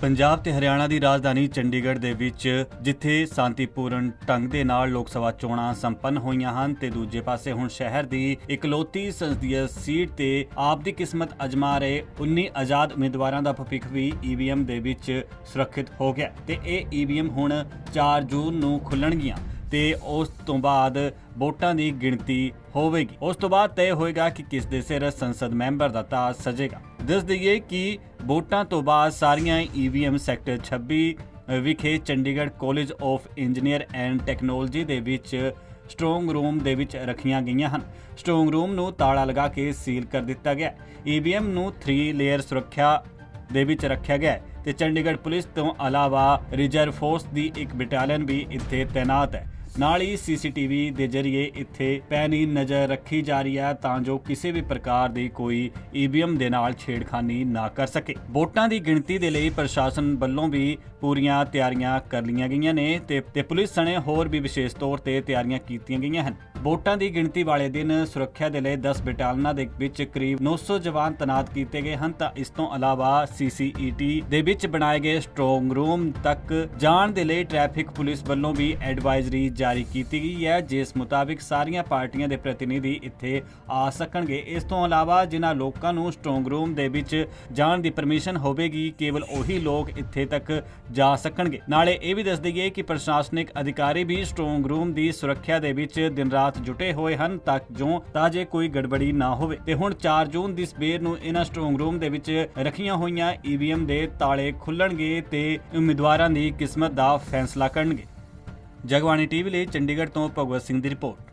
ਪੰਜਾਬ ਤੇ ਹਰਿਆਣਾ ਦੀ ਰਾਜਧਾਨੀ ਚੰਡੀਗੜ੍ਹ ਦੇ ਵਿੱਚ ਜਿੱਥੇ ਸ਼ਾਂਤੀਪੂਰਨ ਢੰਗ ਦੇ ਨਾਲ ਲੋਕ ਸਭਾ ਚੋਣਾਂ ਸੰਪੰਨ ਹੋਈਆਂ ਹਨ ਤੇ ਦੂਜੇ ਪਾਸੇ ਹੁਣ ਸ਼ਹਿਰ ਦੀ ਇਕਲੌਤੀ ਸੰਸਦੀय ਸੀਟ ਤੇ ਆਪ ਦੀ ਕਿਸਮਤ ਅਜਮਾ ਰਹੇ 19 ਆਜ਼ਾਦ ਉਮੀਦਵਾਰਾਂ ਦਾ ਭਵਿੱਖ ਵੀ ਈਵੀਐਮ ਦੇ ਵਿੱਚ ਸੁਰੱਖਿਅਤ ਹੋ ਗਿਆ ਤੇ ਇਹ ਈਵੀਐਮ ਹੁਣ 4 ਜੂਨ ਨੂੰ ਖੁੱਲਣਗੀਆਂ। ਤੇ ਉਸ ਤੋਂ ਬਾਅਦ ਵੋਟਾਂ ਦੀ ਗਿਣਤੀ ਹੋਵੇਗੀ। ਉਸ ਤੋਂ ਬਾਅਦ ਤੈਅ ਹੋਏਗਾ ਕਿ ਕਿਸ ਦੇ ਸਿਰ ਸੰਸਦ ਮੈਂਬਰ ਦਾ ਤਾਜ ਸਜੇਗਾ। ਦੱਸ ਦਈਏ ਕਿ ਵੋਟਾਂ ਤੋਂ ਬਾਅਦ ਸਾਰੀਆਂ ਈਵੀਐਮ ਸੈਕਟਰ 26 ਵਿਖੇ Chandigarh college of engineer and technology ਦੇ ਵਿੱਚ ਸਟਰੋਂਗ ਰੂਮ ਦੇ ਵਿੱਚ ਰੱਖੀਆਂ ਗਈਆਂ ਹਨ। ਸਟਰੋਂਗ ਰੂਮ ਨੂੰ ਤਾਲਾ ਲਗਾ ਕੇ ਸੀਲ ਕਰ ਦਿੱਤਾ ਗਿਆ ਈਵੀਐਮ ਨੂੰ 3 ਲੇਅਰ ਸੁਰੱਖਿਆ ਦੇ ਵਿੱਚ ਰੱਖਿਆ ਗਿਆ ਹੈ ਤੇ ਚੰਡੀਗੜ੍ਹ ਪੁਲਿਸ ਤੋਂ ਇਲਾਵਾ ਰਿਜ਼ਰਵ ਫੋਰਸ ਦੀ ਇੱਕ ਬਟਾਲੀਅਨ ਵੀ ਇੱਥੇ ਤਾਇਨਾਤ ਹੈ। ਨਾਲ ਹੀ ਸੀਸੀਟੀਵੀ ਦੇ ਜ਼ਰੀਏ ਇੱਥੇ ਪੈਣੀ ਨਜ਼ਰ ਰੱਖੀ ਜਾ ਰਹੀ ਹੈ ਤਾਂ ਜੋ ਕਿਸੇ ਵੀ ਪ੍ਰਕਾਰ ਦੀ ਕੋਈ ਈਵੀਐਮ ਦੇ ਨਾਲ ਛੇੜਖਾਨੀ ਨਾ ਕਰ ਸਕੇ। ਵੋਟਾਂ ਦੀ ਗਿਣਤੀ ਦੇ ਲਈ ਪ੍ਰਸ਼ਾਸਨ ਵੱਲੋਂ ਵੀ ਪੂਰੀਆਂ ਤਿਆਰੀਆਂ ਕਰ ਲਈਆਂ ਗਈਆਂ ਨੇ ਤੇ ਪੁਲਿਸ ਸਣੇ ਹੋਰ ਵੀ ਵਿਸ਼ੇਸ਼ ਤੌਰ ਤੇ ਤਿਆਰੀਆਂ ਕੀਤੀਆਂ ਗਈਆਂ ਹਨ। ਵੋਟਾਂ ਦੀ ਗਿਣਤੀ ਵਾਲੇ ਦਿਨ ਸੁਰੱਖਿਆ ਦੇ ਲਈ 10 ਬਟਾਲੀਅਨਾਂ ਦੇ ਵਿੱਚ ਕਰੀਬ 900 ਜਵਾਨ ਤੈਨਾਤ ਕੀਤੇ ਗਏ ਹਨ। ਤਾਂ ਇਸ ਤੋਂ ਇਲਾਵਾ ਸੀਸੀਈਟੀ ਦੇ ਵਿੱਚ ਬਣਾਏ ਗਏ ਸਟਰੋਂਗ ਰੂਮ ਤੱਕ ਜਾਣ ਦੇ ਲਈ ਟ੍ਰੈਫਿਕ ਪੁਲਿਸ ਵੱਲੋਂ ਵੀ ਐਡਵਾਈਜ਼ਰੀ ਜਾਰੀ ਕੀਤੀ ਗਈ ਹੈ। ਜਿਸ ਮੁਤਾਬਿਕ ਸਾਰੀਆਂ ਪਾਰਟੀਆਂ ਦੇ ਪ੍ਰਤੀਨਿਧੀ ਇੱਥੇ ਆ ਸਕਣਗੇ। ਇਸ ਤੋਂ ਇਲਾਵਾ ਜਿਨ੍ਹਾਂ ਲੋਕਾਂ ਨੂੰ ਸਟਰੋਂਗ ਰੂਮ ਦੇ ਵਿੱਚ ਜਾਣ ਦੀ ਪਰਮਿਸ਼ਨ ਹੋਵੇਗੀ, ਕੇਵਲ ਉਹੀ ਲੋਕ ਇੱਥੇ ਤੱਕ ਜਾ ਸਕਣਗੇ। ਨਾਲੇ ਇਹ ਵੀ ਦੱਸ ਦਈਏ ਕਿ ਪ੍ਰਸ਼ਾਸਨਿਕ ਅਧਿਕਾਰੀ ਵੀ ਸਟਰੋਂਗ ਰੂਮ ਦੀ ਸੁਰੱਖਿਆ ਦੇ ਵਿੱਚ ਦਿਨ ਰਾਤ ਜੁਟੇ ਹੋਏ ਹਨ ਤਾਂ ਜੋ ਤਾਂ ਜੇ ਕੋਈ ਗੜਬੜੀ ਨਾ ਹੋਵੇ। ਤੇ ਹੁਣ 4 ਜੂਨ ਦੀ ਸਵੇਰ ਨੂੰ ਇਹਨਾਂ ਸਟਰੋਂਗ ਰੂਮ ਦੇ ਵਿੱਚ ਰੱਖੀਆਂ ਹੋਈਆਂ ਈਵੀਐਮ ਦੇ ਤਾਲੇ ਖੁੱਲਣਗੇ ਤੇ ਉਮੀਦਵਾਰਾਂ ਦੀ ਕਿਸਮਤ ਦਾ ਫੈਸਲਾ ਕਰਨਗੇ। ਜਗਬਾਣੀ ਟੀਵੀ ਲਈ ਚੰਡੀਗੜ੍ਹ ਤੋਂ ਭਗਵਤ ਸਿੰਘ ਦੀ ਰਿਪੋਰਟ।